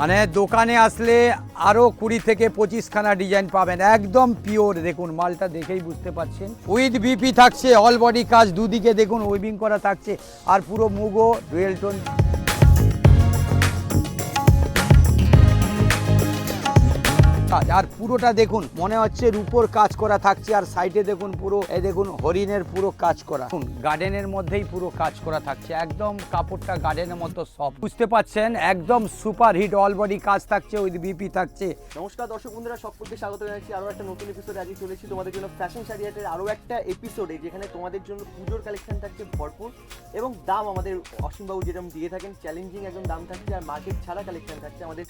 মানে দোকানে আসলে আরও কুড়ি থেকে পঁচিশখানা ডিজাইন পাবেন, একদম পিওর। দেখুন, মালটা দেখেই বুঝতে পারছেন। উইথ বিপি থাকছে, অল বডি কাজ, দুদিকে দেখুন ওয়েবিং করা থাকছে, আর পুরো মুগো ডুয়েল টোন কাজ। আর পুরোটা দেখুন, মনে হচ্ছে রূপোর কাজ করা থাকছে, আর সাইডে দেখুন পুরো, এ দেখুন হরিণের পুরো কাজ করা। গার্ডেনের মধ্যেই পুরো কাজ করা থাকছে, একদম কাপড়টা গার্ডেনের মতো সব বুঝতে পাচ্ছেন, একদম সুপার হিট অল বডি কাজ থাকছে উইথ বিপি থাকছে। নমস্কার দর্শক বন্ধুরা সকলকে স্বাগত জানাচ্ছি, আরও একটা নতুন এপিসোডে আজকে চলেছি তোমাদের জন্য ফ্যাশন শাড়িয়াটের আরও একটা এপিসোডে যেখানে তোমাদের জন্য পুজোর কালেকশন থাকছে ভরপুর, এবং দাম আমাদের অসীমবাবু যেরকম দিয়ে থাকেন চ্যালেঞ্জিং একদম দাম থাকছে আর মার্কেট ছাড়া কালেকশন থাকছে আমাদের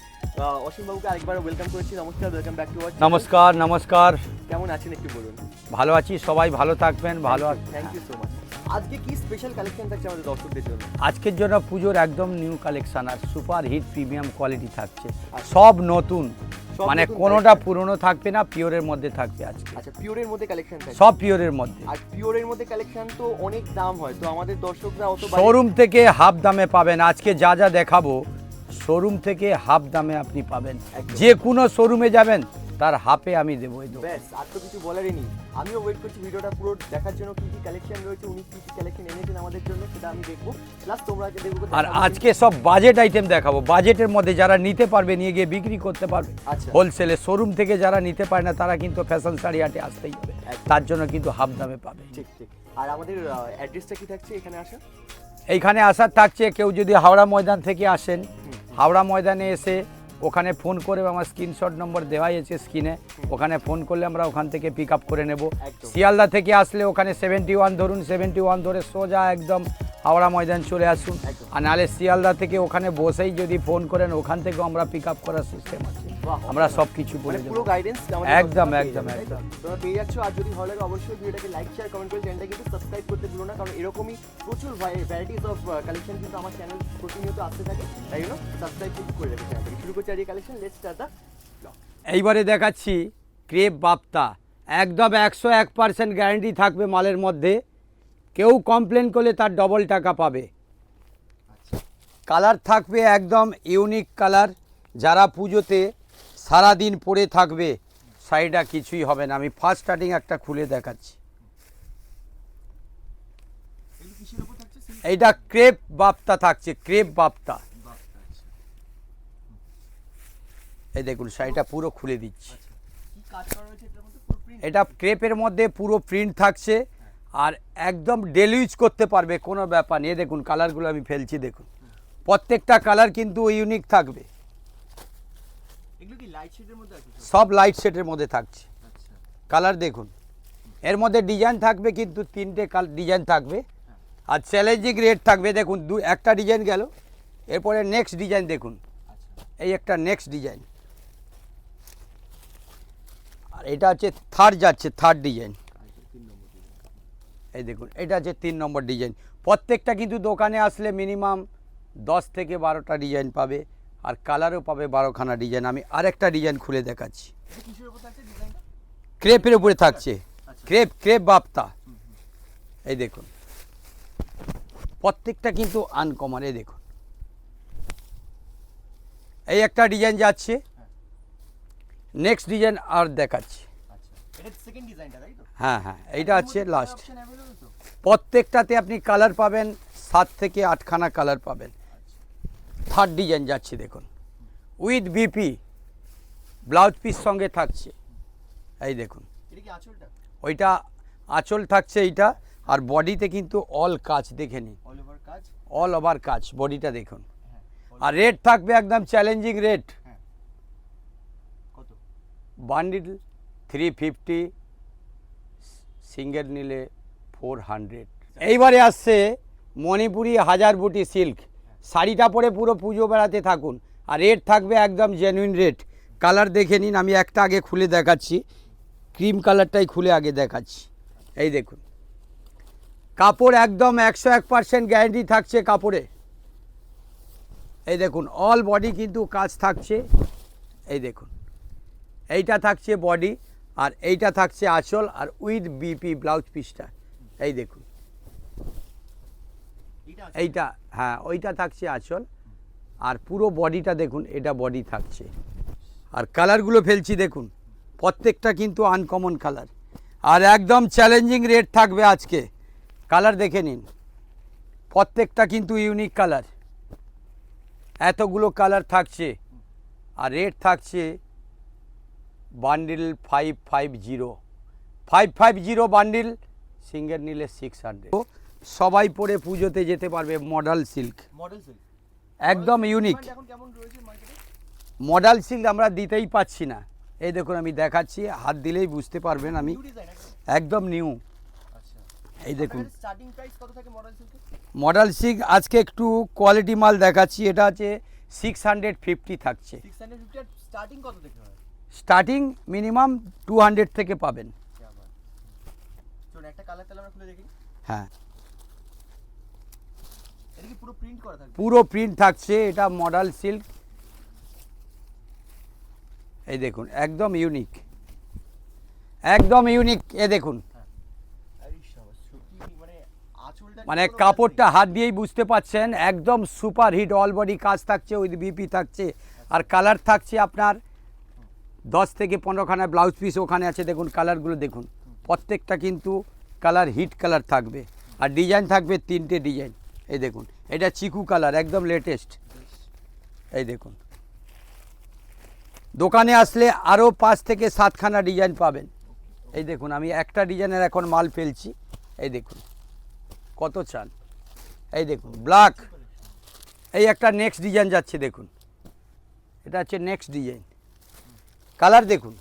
অসীমবাবুকে আরেকবার ওয়েলকাম করেছি। নমস্কার ওয়েলকাম ব্যাক টু নমস্কার নমস্কার। কেমন আছেন একটু বলুন? ভালো আছি সবাই ভালো থাকবেন ভালো আছি থ্যাংক ইউ সো মাচ আজকে কি স্পেশাল কালেকশন থাকছে আমাদের দর্শকদের জন্য? আজকের জন্য পুজোর একদম নিউ কালেকশন আর সুপার হিট প্রিমিয়াম কোয়ালিটি থাকছে। সব নতুন। মানে কোনোটা। পুরনো থাকবে না পিওরের মধ্যে থাকবে আজকে। আচ্ছা পিওরের মধ্যে কালেকশন থাকছে। সব পিওরের মধ্যে। আর পিওরের মধ্যে কালেকশন তো অনেক দাম হয় তো আমাদের দর্শকরা অত শোরুম থেকে হাফ দামে পাবেন। আজকে যা যা দেখাবো শোরুম থেকে হাফ দামে আপনি পাবেন। যে কোনো শোরুমে যাবেন তার হাফে আমি দেবো এই দোকানে। ব্যাস আর তো কিছু বলারই নেই। আমিও ওয়েট করছি ভিডিওটা পুরো দেখার জন্য কি কি কালেকশন রয়েছে উনি কি কি কালেকশন এনেছেন আমাদের জন্য সেটা আমি দেখব। প্লাস তোমরা দেখব আর আজকে সব বাজেট আইটেম দেখাবো। বাজেটের মধ্যে যারা নিতে পারবে নিয়ে গিয়ে বিক্রি করতে পারবে। আচ্ছা। হোলসেলে শোরুম থেকে যারা নিতে পারে না তারা কিন্তু ফ্যাশন শাড়ি হাটে আসতেই হবে। তার জন্য কিন্তু হাফ দামে পাবে। ঠিক ঠিক। আর আমাদের অ্যাড্রেসটা কি থাকছে এখানে আসা? এইখানে আসার থাকছে কেউ যদি হাওড়া ময়দান থেকে আসেন হাওড়া ময়দানে এসে ওখানে ফোন করে আমার স্ক্রিনশট নম্বর দেওয়াই হয়েছে স্ক্রিনে। ওখানে ফোন করলে আমরা ওখান থেকে পিক আপ করে নেব। শিয়ালদা থেকে আসলে ওখানে সেভেন্টি ওয়ান ধরুন সেভেন্টি ওয়ান ধরে সোজা একদম হাওড়া ময়দান চলে আসুন। আর নাহলে শিয়ালদা থেকে ওখানে বসেই যদি ফোন করেন ওখান থেকেও আমরা পিক আপ করার সিস্টেম আছে। আমরা সব কিছু বলে মানে দেবো। পুরো গাইডেন্স একদম, একদম, একদম। তোমরা পেয়ে যাচ্ছ আর যদি ভালো লাগে অবশ্যই ভিডিওটাকে লাইক শেয়ার কমেন্ট করে চ্যানেলটা কিন্তু সাবস্ক্রাইব করতে ভুলো না কারণ এরকমই প্রচুর ভ্যারাইটিস অফ কালেকশন কিন্তু আমার চ্যানেল প্রতিনিয়ত আসতে থাকে। তাই জন্য সাবস্ক্রাইব কিন্তু করে রাখবে চ্যানেলটাকে। শুরু করছি আজকে কালেকশন লেটস স্টার্ট দ্য এইবারে দেখাচ্ছি ক্রেপ বাপ্তা। একদম একশো এক পার্সেন্ট গ্যারেন্টি থাকবে মালের মধ্যে। কেউ কমপ্লেন করলে তার ডবল টাকা পাবে। কালার থাকবে একদম ইউনিক কালার যারা পুজোতে সারাদিন পরে থাকবে, শাড়িটা কিছুই হবে না। আমি ফার্স্ট স্টার্টিং একটা খুলে দেখাচ্ছি। এইটা ক্রেপ বাপ্তা থাকছে, ক্রেপ বাপ্তা। এই দেখুন, শাড়িটা পুরো খুলে দিচ্ছি। এটা ক্রেপের মধ্যে পুরো প্রিন্ট থাকছে আর একদম ডেলি ইউজ করতে পারবে, কোনো ব্যাপার এই দেখুন কালারগুলো আমি ফেলছি, দেখুন। প্রত্যেকটা কালার কিন্তু ইউনিক থাকবে। এগুলো কি লাইট শেডের মধ্যে আছে সব? লাইট সেটের মধ্যে থাকছে। আচ্ছা। কালার দেখুন। এর মধ্যে ডিজাইন থাকবে কিন্তু তিনটে কাল ডিজাইন থাকবে। আর চ্যালেঞ্জিং রেট থাকবে। দেখুন দু একটা ডিজাইন গেল এরপরে নেক্সট ডিজাইন দেখুন। আচ্ছা। এই একটা নেক্সট ডিজাইন আর এটা হচ্ছে থার্ড যাচ্ছে থার্ড ডিজাইন আচ্ছা। এই দেখুন এটা হচ্ছে তিন নম্বর ডিজাইন প্রত্যেকটা কিন্তু দোকানে আসলে মিনিমাম দশ থেকে বারোটা ডিজাইন পাবে। আর কালারও পাবে বারোখানা ডিজাইন। আমি আরেকটা ডিজাইন খুলে দেখাচ্ছি। ক্রেপের উপরে থাকছে। আচ্ছা। ক্রেপ ক্রেপ বাপ্তা। এই দেখুন। প্রত্যেকটা কিন্তু আনকমন এই দেখুন। এই একটা ডিজাইন যাচ্ছে। নেক্সট ডিজাইন আর দেখাচ্ছি। আচ্ছা। হ্যাঁ হ্যাঁ। এইটা আছে লাস্ট প্রত্যেকটাতে আপনি কালার পাবেন সাত থেকে আটখানা কালার পাবেন। থার্ড ডিজাইন যাচ্ছে দেখুন। উইথ বিপি ব্লাউজ পিস সঙ্গে থাকছে। এই দেখুন। ওইটা আঁচল থাকছে এইটা আর বডিতে কিন্তু অল কাজ দেখে নিন। অল ওভার কাজ? অল ওভার কাজ বডিটা দেখুন। হ্যাঁ আর রেট থাকবে একদম challenging rate bundle three fifty single নিলে ফোর হান্ড্রেড এইবারে আসছে মণিপুরি হাজার বুটি সিল্ক শাড়িটা পরে পুরো পুজো বেড়াতে থাকুন। আর রেট থাকবে একদম জেনুইন রেট কালার দেখে নিন, আমি একটা আগে খুলে দেখাচ্ছি। ক্রিম কালারটাই খুলে আগে দেখাচ্ছি। এই দেখুন। কাপড় একদম একশো এক পার্সেন্ট গ্যারেন্টি থাকছে কাপড়ে। এই দেখুন অল বডি কিন্তু কাজ থাকছে। এই দেখুন। এইটা থাকছে বডি আর এইটা থাকছে আঁচল, আর উইথ বিপি ব্লাউজ পিসটা এই দেখুন। এইটা হ্যাঁ ওইটা থাকছে আঁচল। আর পুরো বডিটা দেখুন, এটা বডি থাকছে। আর কালারগুলো ফেলছি, দেখুন। প্রত্যেকটা কিন্তু আনকমন কালার আর একদম চ্যালেঞ্জিং রেট থাকবে আজকে। কালার দেখে নিন। প্রত্যেকটা কিন্তু ইউনিক কালার এতগুলো কালার থাকছে। আর রেট থাকছে bundle five five zero five five zero bundle single নিলে সিক্স হান্ড্রেড সবাই পরে পুজোতে যেতে পারবে মডেল সিল্ক মডেল সিল্ক একদম ইউনিক মডেল সিল্ক আমরা দিতেই পাচ্ছি না। এই দেখুন আমি দেখাচ্ছি হাত দিলেই বুঝতে পারবেন আমি। একদম। নিউ আচ্ছা। এই দেখুন। মডেল সিল্ক আজকে একটু কোয়ালিটি মাল দেখাচ্ছি এটা আছে সিক্স হান্ড্রেড ফিফটি থাকছে। স্টার্টিং মিনিমাম টু হান্ড্রেড থেকে পাবেন। দেখি। হ্যাঁ। কি পুরো প্রিন্ট করা থাকবে। পুরো প্রিন্ট থাকছে এটা মডেল সিল্ক এই দেখুন একদম ইউনিক একদম ইউনিক এ দেখুন। সত্যি মানে মানে কাপড়টা হাত দিয়েই বুঝতে পাচ্ছেন একদম সুপার হিট অল বডি কাজ থাকছে উইথ বিপি থাকছে। আর কালার থাকছে আপনার দশ থেকে পনেরোখানা ব্লাউজ পিস ওখানে আছে দেখুন কালারগুলো দেখুন। প্রত্যেকটা কিন্তু কালার হিট কালার থাকবে। আর ডিজাইন থাকবে তিনটে ডিজাইন এই দেখুন, এটা চিকু কালার, একদম লেটেস্ট এই দেখুন। দোকানে আসলে আরও পাঁচ থেকে সাতখানা ডিজাইন পাবেন। এই দেখুন, আমি একটা ডিজাইনের এখন মাল ফেলছি। এই দেখুন, কত চান? এই দেখুন ব্ল্যাক এই একটা নেক্সট ডিজাইন যাচ্ছে, দেখুন। এটা হচ্ছে নেক্সট ডিজাইন কালার দেখুন।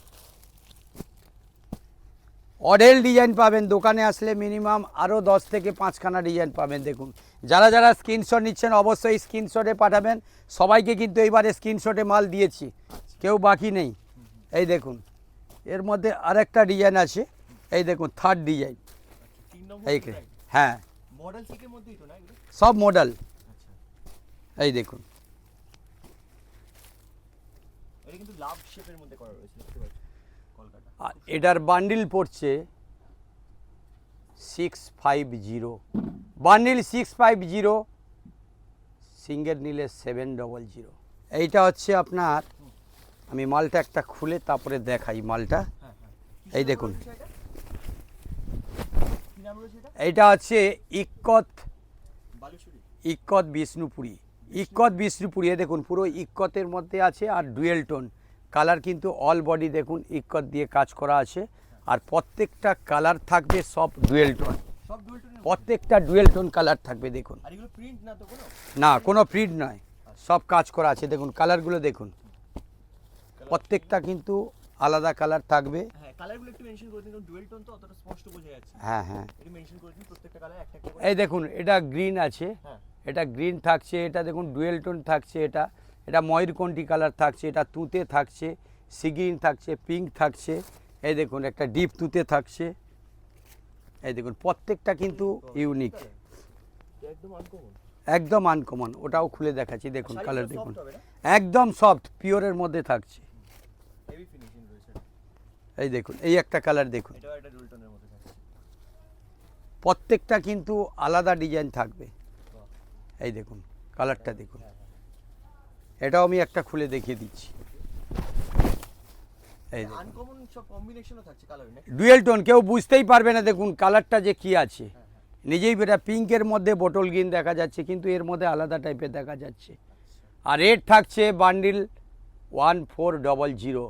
অডেল ডিজাইন পাবেন দোকানে আসলে মিনিমাম আরও দশ থেকে পাঁচখানা ডিজাইন পাবেন দেখুন। যারা যারা স্ক্রিনশট নিচ্ছেন অবশ্যই স্ক্রিনশটে পাঠাবেন। সবাইকে কিন্তু এইবারে স্ক্রিনশটে মাল দিয়েছি কেউ বাকি নেই। এই দেখুন এর মধ্যে আরেকটা ডিজাইন আছে এই দেখুন থার্ড ডিজাইন। এই হ্যাঁ। সব মডেল। আচ্ছা। এই দেখুন। লাভ শেপের মধ্যে করা রয়েছে দেখতে পাচ্ছি কলকাতা আর এটার বান্ডিল পড়ছে six five zero bundle six five zero single নিলে সেভেন ডবল জিরো এইটা হচ্ছে আপনার আমি মালটা একটা খুলে তারপরে দেখাই মালটা। এই দেখুন। এইটা হচ্ছে ইক্কত বালুচুরি। ইক্কত বিষ্ণুপুরি। ইক্কত বিষ্ণুপুরি দেখুন পুরো ইক্কতের মধ্যে আছে আর ডুয়েল টোন। কালার কিন্তু অল বডি দেখুন ইক্কত দিয়ে কাজ করা আছে। আর প্রত্যেকটা কালার থাকবে সব ডুয়েল টোন। প্রত্যেকটা ডুয়েল টোন কালার থাকবে দেখুন। না কোনো? প্রিন্ট নয়। সব কাজ করা আছে দেখুন কালারগুলো দেখুন। প্রত্যেকটা কিন্তু আলাদা কালার থাকবে। হ্যাঁ। হ্যাঁ হ্যাঁ। এই দেখুন এটা গ্রিন আছে। হ্যাঁ। এটা গ্রিন থাকছে এটা দেখুন ডুয়েল টোন থাকছে এটা। এটা ময়ূরকণ্ঠী কালার থাকছে? এটা তুঁতে থাকছে সি গ্রিন থাকছে পিঙ্ক থাকছে। এই দেখুন একটা ডিপ তুঁতে থাকছে। এই দেখুন প্রত্যেকটা কিন্তু ইউনিক একদম আনকমন ওটাও খুলে দেখাচ্ছি দেখুন কালার দেখুন। একদম সফট পিওরের মধ্যে থাকছে। এই দেখুন এই একটা কালার দেখুন। প্রত্যেকটা কিন্তু আলাদা ডিজাইন থাকবে। এই দেখুন কালারটা দেখুন। হ্যাঁ, এটাও আমি একটা খুলে দেখিয়ে দিচ্ছি। এই ডুয়েল টোন কেউ বুঝতেই পারবে না দেখুন কালারটা যে কি আছে। নিজেই বেটা পিঙ্কের মধ্যে বোটল গ্রিন দেখা যাচ্ছে কিন্তু এর মধ্যে আলাদা টাইপের দেখা যাচ্ছে। আর রেট থাকছে bundle one four double zero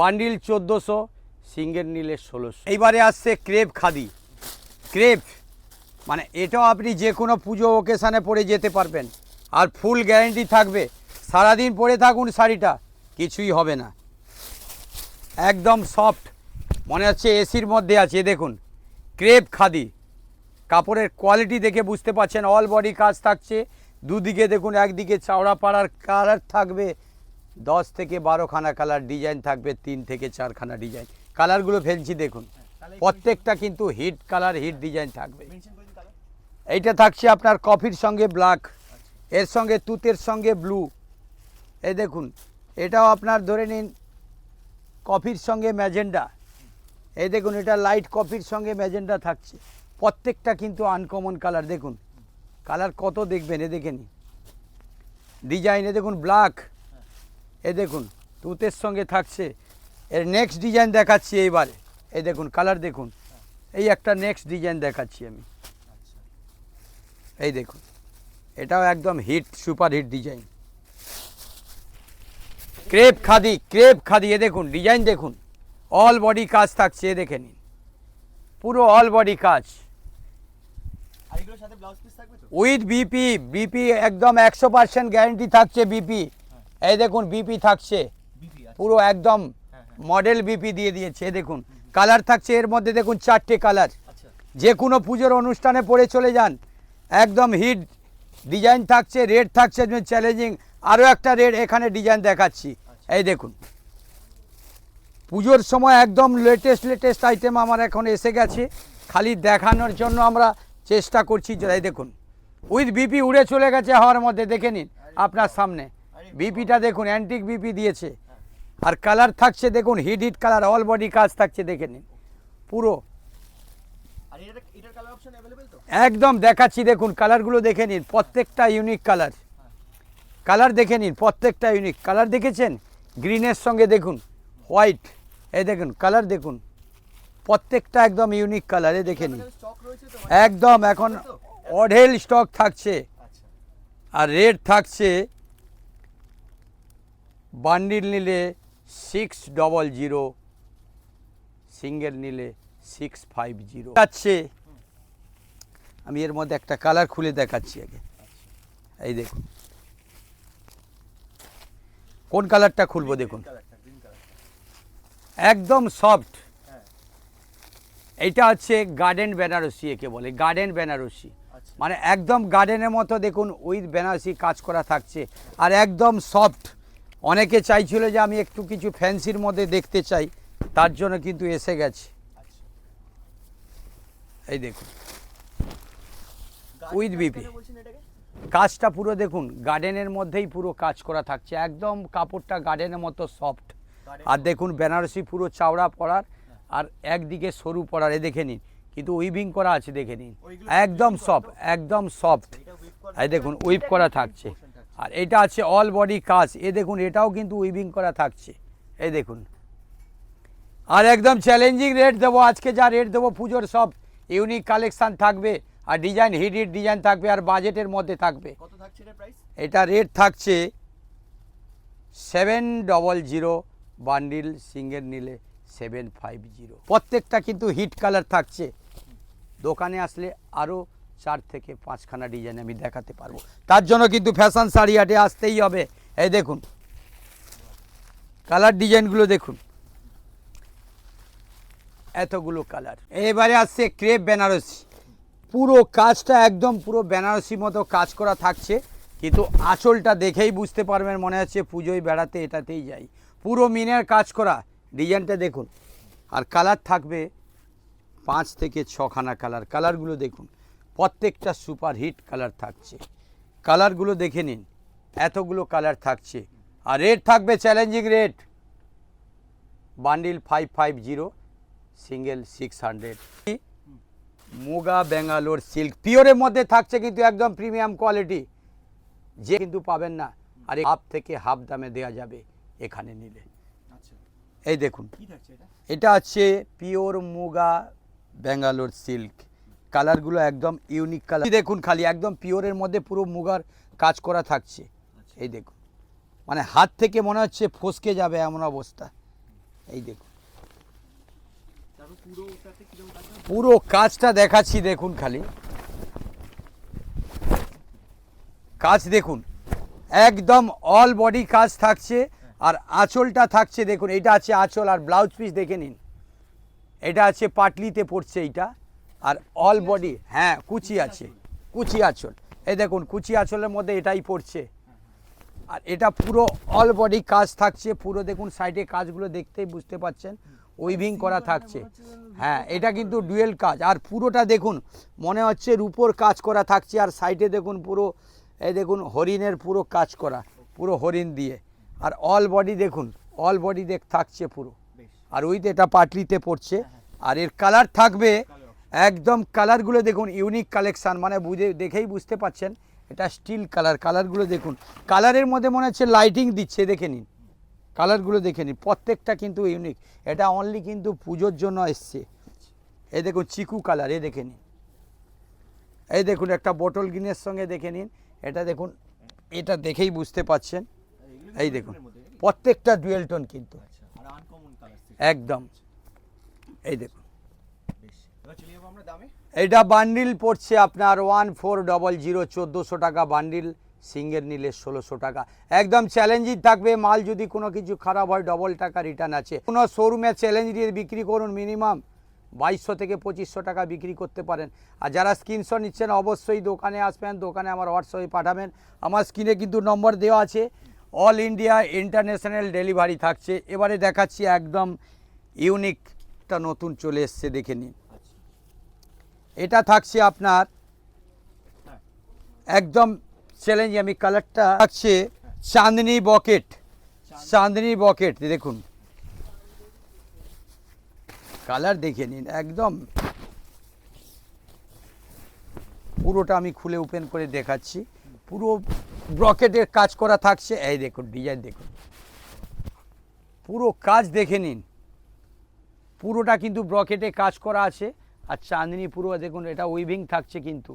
bundle চোদ্দোশো সিঙ্গেল নিলে ষোলোশো। এইবারে আসছে ক্রেপ খাদি। ক্রেপ মানে এটাও আপনি যে কোনো পুজো ওকেশানে পরে যেতে পারবেন। আর ফুল গ্যারেন্টি থাকবে সারাদিন পরে থাকুন শাড়িটা, কিছুই হবে না। একদম সফট মনে হচ্ছে এসির মধ্যে আছে দেখুন ক্রেপ খাদি। কাপড়ের কোয়ালিটি দেখে বুঝতে পারছেন অল বডি কাজ থাকছে। দুদিকে দেখুন, একদিকে চাওড়া পাড়ার কালার থাকবে, দশ থেকে বারোখানা কালার ডিজাইন থাকবে, তিন থেকে চারখানা ডিজাইন কালারগুলো ফেলছি, দেখুন, প্রত্যেকটা কিন্তু হিট কালার হিট ডিজাইন থাকবে। এইটা থাকছে আপনার কফির সঙ্গে ব্ল্যাক এর সঙ্গে তুতের সঙ্গে ব্লু এই দেখুন এটাও আপনার ধরে নিন কফির সঙ্গে ম্যাজেন্ডা। এই দেখুন এটা লাইট কফির সঙ্গে ম্যাজেন্ডা থাকছে। প্রত্যেকটা কিন্তু আনকমন কালার দেখুন। কালার কত দেখবেন এ দেখে নিন। ডিজাইন এ দেখুন ব্ল্যাক। এ দেখুন তুতের সঙ্গে থাকছে। এর নেক্সট ডিজাইন দেখাচ্ছি এইবারে। এই দেখুন কালার দেখুন। এই একটা নেক্সট ডিজাইন দেখাচ্ছি আমি। এই দেখুন এটাও একদম hit super hit design crepe khadi crepe khadi এ দেখুন ডিজাইন দেখুন। অল বডি কাজ থাকছে এ দেখে নিন। পুরো অল বডি কাজ। উইথ বিপি বিপি একদম একশো পার্সেন্ট গ্যারেন্টি থাকছে বিপি এই দেখুন বিপি থাকছে। পুরো একদম হ্যাঁ, হ্যাঁ। মডেল বিপি দিয়ে দিয়েছে দেখুন। কালার থাকছে এর মধ্যে দেখুন চারটে কালার আচ্ছা। যে কোনো পুজোর অনুষ্ঠানে পরে চলে যান। একদম হিট ডিজাইন থাকছে রেড থাকছে চ্যালেঞ্জিং আরও একটা রেড এখানে ডিজাইন দেখাচ্ছি। এই দেখুন। পুজোর সময় একদম লেটেস্ট লেটেস্ট আইটেম আমার এখন এসে গেছে। খালি দেখানোর জন্য আমরা চেষ্টা করছি যে এই দেখুন। উইথ বিপি উড়ে চলে গেছে হওয়ার মধ্যে দেখে নিন আপনার সামনে। বিপিটা দেখুন অ্যান্টিক বিপি দিয়েছে। আর কালার থাকছে দেখুন hit hit colour all body কাজ থাকছে দেখে নিন। পুরো। একদম দেখাচ্ছি দেখুন কালারগুলো দেখে নিন। প্রত্যেকটা ইউনিক কালার কালার দেখে নিন প্রত্যেকটা ইউনিক কালার দেখেছেন? গ্রিনের সঙ্গে দেখুন হোয়াইট এই দেখুন কালার দেখুন। প্রত্যেকটা একদম ইউনিক কালার এ দেখে নিন। একদম এখন অঢেল স্টক থাকছে। আচ্ছা। আর রেট থাকছে বান্ডিল নিলে সিক্স ডবল জিরো সিঙ্গেল নিলে সিক্স ফাইভ জিরো আছে আমি এর মধ্যে একটা কালার খুলে দেখাচ্ছি আগে। এই দেখুন। কোন কালারটা খুলবো দেখুন। একদম সফট এটা হচ্ছে গার্ডেন বেনারসি একে বলে গার্ডেন বেনারসি আচ্ছা। মানে একদম গার্ডেনের মতো দেখুন উইথ বেনারসি কাজ করা থাকছে। আর একদম সফট অনেকে চাইছিল যে আমি একটু কিছু ফ্যান্সির মধ্যে দেখতে চাই তার জন্য কিন্তু এসে গেছে। আচ্ছা। এই দেখুন। উইথ এটাকে? কাজটা পুরো দেখুন গার্ডেনের মধ্যেই পুরো কাজ করা থাকছে। একদম কাপড়টা গার্ডেনের মতো সফট আর দেখুন বেনারসি পুরো চাওড়া পড়ার আর একদিকে সরু পড়ার এ দেখে নিন। কিন্তু উইভিং করা আছে দেখে নিন। একদম সফট একদম সফট এই দেখুন উইপ করা থাকছে। আর এটা আছে অল বডি কাজ। এ দেখুন এটাও কিন্তু উইভিং করা থাকছে। এই দেখুন। আর একদম চ্যালেঞ্জিং রেট দেবো। আজকে যা রেট দেবো পুজোর সব ইউনিক কালেকশান থাকবে। আর ডিজাইন হিট হিট ডিজাইন থাকবে আর বাজেটের মধ্যে থাকবে। কত থাকছে এটার প্রাইস এটা রেট থাকছে seven double zero bundle single নিলে সেভেন ফাইভ জিরো প্রত্যেকটা কিন্তু হিট কালার থাকছে। দোকানে আসলে আরও চার থেকে পাঁচখানা ডিজাইন আমি দেখাতে পারব। তার জন্য কিন্তু ফ্যাশন শাড়ি হাটে আসতেই হবে। এই দেখুন। কালার ডিজাইনগুলো দেখুন। এতগুলো কালার এবারে আসছে ক্রেপ বেনারসি। পুরো কাজটা একদম পুরো বেনারসি মতো কাজ করা থাকছে। কিন্তু আঁচলটা দেখেই বুঝতে পারবেন, মনে হচ্ছে পুজোয় বেড়াতে এটাতেই যাই। পুরো মিনের কাজ করা, ডিজাইনটা দেখুন। আর কালার থাকবে পাঁচ থেকে ছখানা কালার। কালারগুলো দেখুন, প্রত্যেকটা সুপার হিট কালার থাকছে। কালারগুলো দেখে নিন, এতগুলো কালার থাকছে। আর রেট থাকবে challenging rate. Bundle five five zero, single six hundred. Muga Bangalore silk. পিওরের মধ্যে থাকছে কিন্তু একদম প্রিমিয়াম কোয়ালিটি। যে কিন্তু পাবেন না। আর হাফ থেকে হাফ দামে দেওয়া যাবে এখানে নিলে। আচ্ছা। এই দেখুন। এটা? হচ্ছে পিওর মুগা ব্যাঙ্গালোর সিল্ক। কালারগুলো একদম ইউনিক কালার। দেখুন খালি একদম পিওরের মধ্যে পুরো মুগার কাজ করা থাকছে। আচ্ছা। এই দেখুন। মানে হাত থেকে মনে হচ্ছে ফসকে যাবে এমন অবস্থা। এই দেখুন। পুরো কাজটা দেখাচ্ছি দেখুন খালি। কাজ দেখুন, একদম অল বডি কাজ থাকছে আর আঁচলটা থাকছে দেখুন এটা আছে আঁচল আর ব্লাউজ পিস দেখে নিন। এটা আছে পাটলিতে পড়ছে এইটা আর অল বডি হ্যাঁ কুচি আছে, কুচি আঁচল। এই দেখুন, কুচি আঁচলের মধ্যে এটাই পড়ছে। আর এটা পুরো অল বডি কাজ থাকছে, পুরো দেখুন সাইডে কাজগুলো দেখতেই বুঝতে পাচ্ছেন। উইভিং করা থাকছে। হ্যাঁ এটা কিন্তু ডুয়েল কাজ। আর পুরোটা দেখুন মনে হচ্ছে রূপোর কাজ করা থাকছে আর সাইডে দেখুন পুরো এই দেখুন হরিণের পুরো কাজ করা পুরো হরিণ দিয়ে। আর অল বডি দেখুন অল বডি দেখ থাকছে পুরো। আর উইথ এটা পাটলিতে পড়ছে। আর এর কালার থাকবে একদম কালারগুলো দেখুন ইউনিক কালেকশান মানে বুঝে দেখেই বুঝতে পাচ্ছেন এটা স্টিল কালার কালারগুলো দেখুন কালারের মধ্যে মনে হচ্ছে লাইটিং দিচ্ছে দেখে নিন। কালারগুলো দেখে নিন। প্রত্যেকটা কিন্তু ইউনিক এটা অনলি কিন্তু পুজোর জন্য এসছে। এই দেখুন চিকু কালার এ দেখে নিন। এই দেখুন একটা বোটল গ্রিনের সঙ্গে দেখে নিন। এটা দেখুন এটা দেখেই বুঝতে পাচ্ছেন। এই দেখুন প্রত্যেকটা ডুয়েল টোন কিন্তু। একদম। এই দেখুন। এটা বান্ডিল পড়ছে আপনার ওয়ান ফোর ডবল জিরো চোদ্দোশো টাকা বান্ডিল সিঙ্গেল নিলে ষোলোশো টাকা। একদম চ্যালেঞ্জিং থাকবে মাল যদি কোনো কিছু খারাপ হয় ডবল টাকা রিটার্ন আছে। কোনো শোরুমে চ্যালেঞ্জ দিয়ে বিক্রি করুন মিনিমাম বাইশশো থেকে পঁচিশশো টাকা বিক্রি করতে পারেন। আর যারা স্ক্রিনশট নিচ্ছেন অবশ্যই দোকানে আসবেন দোকানে আমার হোয়াটসঅ্যাপে পাঠাবেন। আমার স্ক্রিনে কিন্তু নম্বর দেওয়া আছে। অল ইন্ডিয়া ইন্টারন্যাশনাল ডেলিভারি থাকছে। এবারে দেখাচ্ছি একদম ইউনিকটা নতুন চলে এসছে দেখে নিন। এটা থাকছে আপনার হ্যাঁ। একদম চ্যালেঞ্জ আমি কালারটা আছে চাঁদনি বকেট। চাঁদনি বকেট, দেখুন। কালার দেখে নিন, একদম। পুরোটা আমি খুলে ওপেন করে দেখাচ্ছি। পুরো ব্রকেটের কাজ করা থাকছে। এই দেখুন, ডিজাইন দেখুন। পুরো কাজ দেখে নিন। পুরোটা কিন্তু ব্রকেটে কাজ করা আছে। আর চাঁদনি পুরো, দেখুন, এটা উইভিং থাকছে কিন্তু।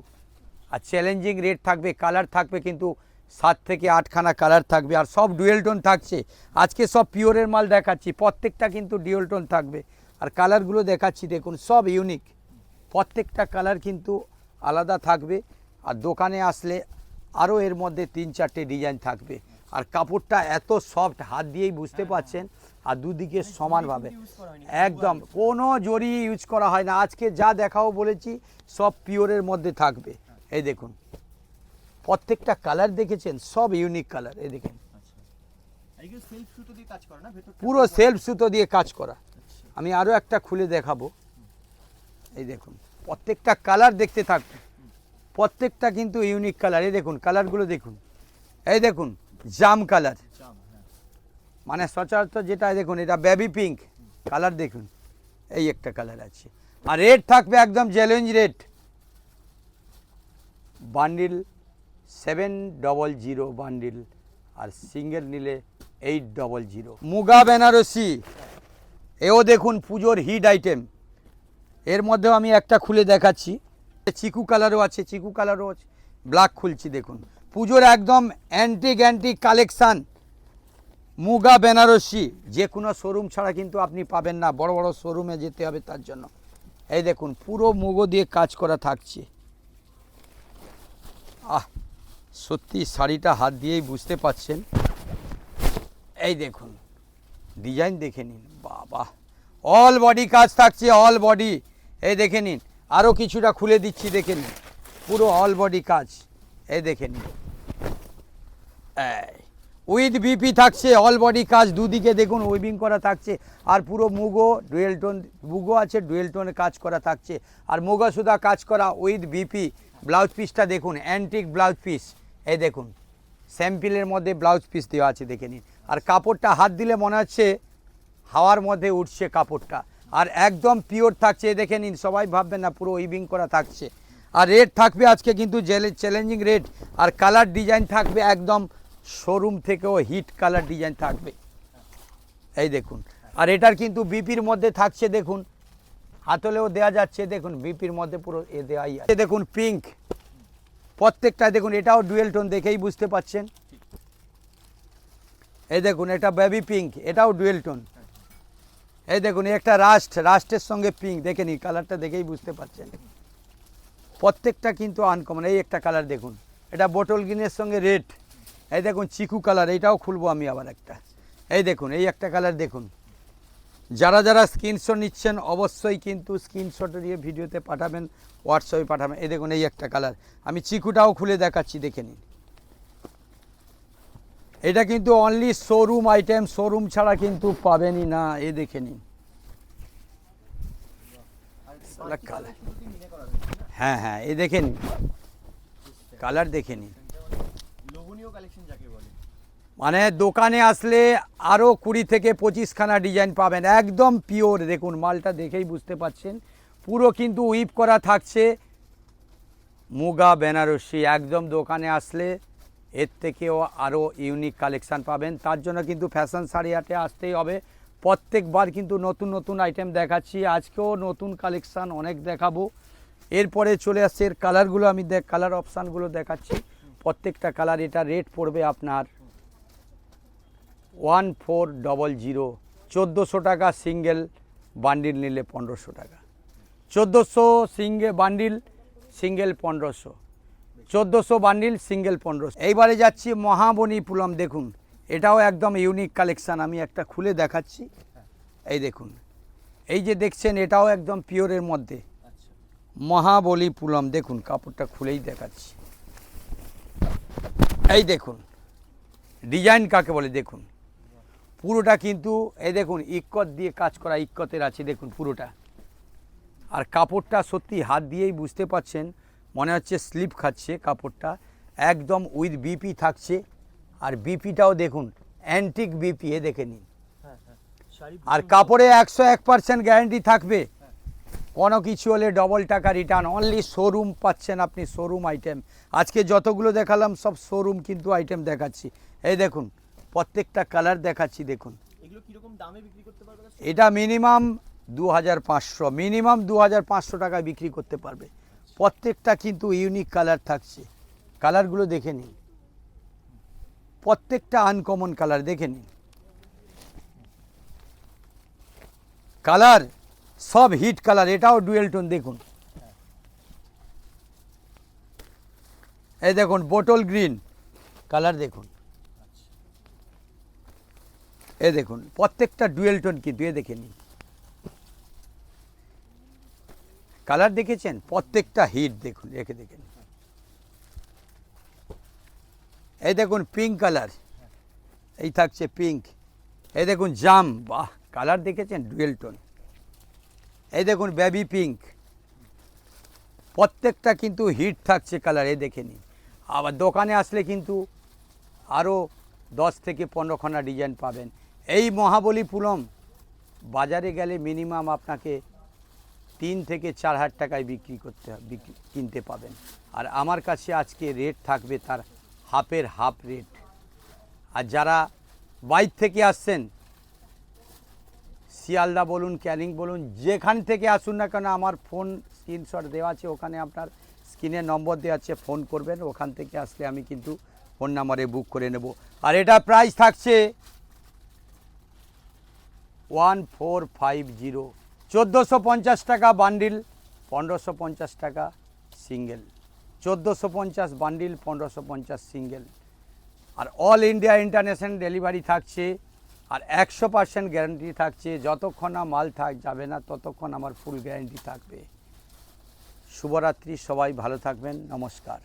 আর চ্যালেঞ্জিং রেট থাকবে কালার থাকবে কিন্তু সাত থেকে আটখানা কালার থাকবে আর সব ডুয়েল টোন থাকছে। আজকে সব পিওরের মাল দেখাচ্ছি প্রত্যেকটা কিন্তু ডুয়েল টোন থাকবে। আর কালারগুলো দেখাচ্ছি দেখুন সব ইউনিক প্রত্যেকটা কালার কিন্তু আলাদা থাকবে আর দোকানে আসলে আরও এর মধ্যে তিন চারটে ডিজাইন থাকবে। আর কাপড়টা এত সফট হাত দিয়েই বুঝতে পাচ্ছেন আর দুদিকে সমানভাবে একদম কোনো জরি ইউজ করা হয় না। আজকে যা দেখাও বলেছি সব পিওরের মধ্যে থাকবে। এই দেখুন প্রত্যেকটা কালার দেখেছেন সব ইউনিক কালার এই দেখেন। আচ্ছা। সুতো দিয়ে কাজ করে পুরো সেলফ সুতো দিয়ে কাজ করা। আমি আরও একটা খুলে দেখাবো। এই দেখুন প্রত্যেকটা কালার দেখতে থাকবে। প্রত্যেকটা কিন্তু ইউনিক কালার এই দেখুন কালারগুলো দেখুন। এই দেখুন জাম কালার হ্যাঁ। মানে সচরাচর যেটা দেখুন এটা বেবি পিঙ্ক কালার দেখুন। এই একটা কালার আছে। আর রেড থাকবে একদম challenge rate bundle seven double zero bundle আর সিঙ্গেল নিলে eight double zero. Muga Banarasi, এও দেখুন পুজোর হিট আইটেম। এর মধ্যেও আমি একটা খুলে দেখাচ্ছি। চিকু কালারও আছে, চিকু কালারও আছে, ব্ল্যাক খুলছি দেখুন। পুজোর একদম antique antique collection Muga Benarasi, যে কোনো শোরুম ছাড়া কিন্তু আপনি পাবেন না। বড় বড় শোরুমে যেতে হবে তার জন্য। এই দেখুন, পুরো মুগো দিয়ে কাজ করা থাকছে। আহ, সত্যি শাড়িটা হাত দিয়েই বুঝতে পাচ্ছেন এই দেখুন, ডিজাইন দেখে নিন, বাবা। অল বডি কাজ থাকছে অল বডি এই দেখে নিন আরও কিছুটা খুলে দিচ্ছি, দেখে নিন। পুরো অল বডি কাজ, এই দেখে নিন। এই উইথ বিপি থাকছে অল বডি কাজ, দুদিকে দেখুন উইভিং করা থাকছে, আর পুরো মুগো ডুয়েল টোন মুগো আছে ডুয়েল টোনে কাজ করা থাকছে। আর মুগা সুদা কাজ করা উইথ বিপি ব্লাউজ পিসটা দেখুন অ্যান্টিক ব্লাউজ পিস এই দেখুন স্যাম্পিলের মধ্যে ব্লাউজ পিস দেওয়া আছে, দেখে নিন। আর কাপড়টা হাত দিলে মনে হচ্ছে হাওয়ার মধ্যে উঠছে কাপড়টা। আর একদম পিওর থাকছে দেখে নিন, সবাই ভাববেন না, পুরো উইভিং করা থাকছে। আর রেট থাকবে আজকে কিন্তু চ্যালেঞ্জিং রেট আর কালার ডিজাইন থাকবে একদম শোরুম থেকেও হিট কালার ডিজাইন থাকবে। এই দেখুন। আর এটার কিন্তু বিপির মধ্যে থাকছে, দেখুন। হাতলেও দেওয়া যাচ্ছে, দেখুন। বিপির মধ্যে পুরো এ দেওয়াই আছে। দেখুন পিঙ্ক প্রত্যেকটা দেখুন, এটাও ডুয়েল টোন দেখেই বুঝতে পাচ্ছেন। এই দেখুন, এটা বেবি পিঙ্ক এটাও ডুয়েল টোন এই দেখুন একটা রাস্ট রাস্টের সঙ্গে পিঙ্ক দেখে নি কালারটা দেখেই বুঝতে পারছেন প্রত্যেকটা কিন্তু আনকমন এই একটা কালার দেখুন। এটা বোটল গ্রিনের সঙ্গে রেড এই দেখুন চিকু কালার এইটাও খুলবো আমি আবার একটা। এই দেখুন, এই একটা কালার দেখুন। যারা যারা স্ক্রিনশট নিচ্ছেন, অবশ্যই কিন্তু স্ক্রিনশট দিয়ে ভিডিওতে পাঠাবেন হোয়াটসঅ্যাপে পাঠাবেন। এই দেখুন, এই একটা কালার। আমি চিকুটাও খুলে দেখাচ্ছি, দেখে নিন। এটা কিন্তু অনলি শোরুম আইটেম শোরুম ছাড়া কিন্তু পাবেনই না এ দেখে নিন? হ্যাঁ হ্যাঁ এ দেখে নিন। কালার দেখে নিন লোভনীয় কালেকশন যাকে বলে মানে দোকানে আসলে আরও কুড়ি থেকে পঁচিশখানা ডিজাইন পাবেন, একদম পিওর। দেখুন, মালটা দেখেই বুঝতে পাচ্ছেন। পুরো কিন্তু উইপ করা থাকছে। মুগা, বেনারসি, একদম দোকানে আসলে এর থেকেও আরও ইউনিক কালেকশান পাবেন। তার জন্য কিন্তু ফ্যাশন শাড়ি হাটে আসতেই হবে। প্রত্যেকবার কিন্তু নতুন নতুন আইটেম দেখাচ্ছি। আজকেও নতুন কালেকশান অনেক দেখাবো। এরপরে চলে আসছে এর কালারগুলো আমি দেখ কালার অপশানগুলো দেখাচ্ছি। প্রত্যেকটা কালার এটা রেট পড়বে আপনার ওয়ান ফোর ডবল জিরো চোদ্দোশো টাকা সিঙ্গেল বান্ডিল নিলে পনেরোশো টাকা। চোদ্দোশো সিঙ্গে বান্ডিল সিঙ্গেল পনেরোশো। চোদ্দোশো বান্ডিল সিঙ্গেল পনেরোশো। এইবারে যাচ্ছি মহাবনী পুলম দেখুন এটাও একদম ইউনিক কালেকশান আমি একটা খুলে দেখাচ্ছি। এই দেখুন এই যে দেখছেন এটাও একদম পিওরের মধ্যে। আচ্ছা। মহাবলী পুলম দেখুন কাপড়টা খুলেই দেখাচ্ছি। এই দেখুন ডিজাইন কাকে বলে দেখুন। পুরোটা কিন্তু এই দেখুন ইক্কত দিয়ে কাজ করা ইক্কতের আছে দেখুন পুরোটা। আর কাপড়টা সত্যি হাত দিয়েই বুঝতে পাচ্ছেন মনে হচ্ছে স্লিপ খাচ্ছে কাপড়টা। একদম উইথ বিপি থাকছে আর বিপিটাও দেখুন অ্যান্টিক বিপি এ দেখে নিন। হ্যাঁ হ্যাঁ আর কাপড়ে একশো এক পার্সেন্ট গ্যারেন্টি থাকবে। কোনো কিছু হলে ডবল টাকা রিটার্ন অনলি শোরুম পাচ্ছেন আপনি শোরুম আইটেম আজকে যতগুলো দেখালাম সব শোরুম কিন্তু আইটেম দেখাচ্ছি। এই দেখুন প্রত্যেকটা কালার দেখাচ্ছি দেখুন। দামে বিক্রি করতে পারবে দাদা? এটা মিনিমাম দু হাজার পাঁচশো মিনিমাম দু হাজার পাঁচশো টাকায় বিক্রি করতে পারবে। প্রত্যেকটা কিন্তু ইউনিক কালার থাকছে। কালারগুলো দেখে নিন। প্রত্যেকটা আনকমন কালার দেখে নিন। কালার সব হিট কালার, এটাও ডুয়েল টোন, দেখুন। এই দেখুন, বোটল গ্রিন কালার, দেখুন। এ দেখুন, প্রত্যেকটা ডুয়েল টোন কিন্তু, এ দেখে নিন। কালার দেখেছেন? প্রত্যেকটা হিট, দেখুন রেখে দেখে নিন। এই দেখুন, পিঙ্ক কালার। এই থাকছে পিঙ্ক। এই দেখুন, জাম, বাহ, কালার দেখেছেন? Dual tone. এই দেখুন বেবি পিঙ্ক প্রত্যেকটা কিন্তু হিট থাকছে কালার এই দেখে নিন। আবার দোকানে আসলে কিন্তু আরও দশ থেকে পনেরোখানা ডিজাইন পাবেন। এই মহাবলীপুরম বাজারে গেলে মিনিমাম আপনাকে তিন থেকে চার হাজার টাকায় বিক্রি করতে, বিক্রি, কিনতে পাবেন। আর আমার কাছে আজকে রেট থাকবে তার হাফের হাফ রেট আর যারা বাইর থেকে আসছেন শিয়ালদা বলুন, ক্যানিং বলুন, যেখান থেকে আসুন না কেন আমার ফোন স্ক্রিনশট দেওয়া আছে, ওখানে আপনার স্ক্রিনে নম্বর দেওয়া আছে ফোন করবেন, ওখান থেকে আসলে আমি কিন্তু ফোন নাম্বারে বুক করে নেব। আর এটা প্রাইস থাকছে ওয়ান ফোর ফাইভ জিরো চোদ্দোশো পঞ্চাশ টাকা বান্ডিল পনেরোশো পঞ্চাশ টাকা সিঙ্গেল চোদ্দোশো পঞ্চাশ বান্ডিল পনেরোশো পঞ্চাশ সিঙ্গেল আর অল ইন্ডিয়া ইন্টারন্যাশনাল ডেলিভারি থাকছে আর একশো পার্সেন্ট গ্যারান্টি থাকছে, যতক্ষণ না মাল থাক, যাবে না, ততক্ষণ আমার ফুল গ্যারান্টি থাকবে। শুভরাত্রি, সবাই ভালো থাকবেন, নমস্কার।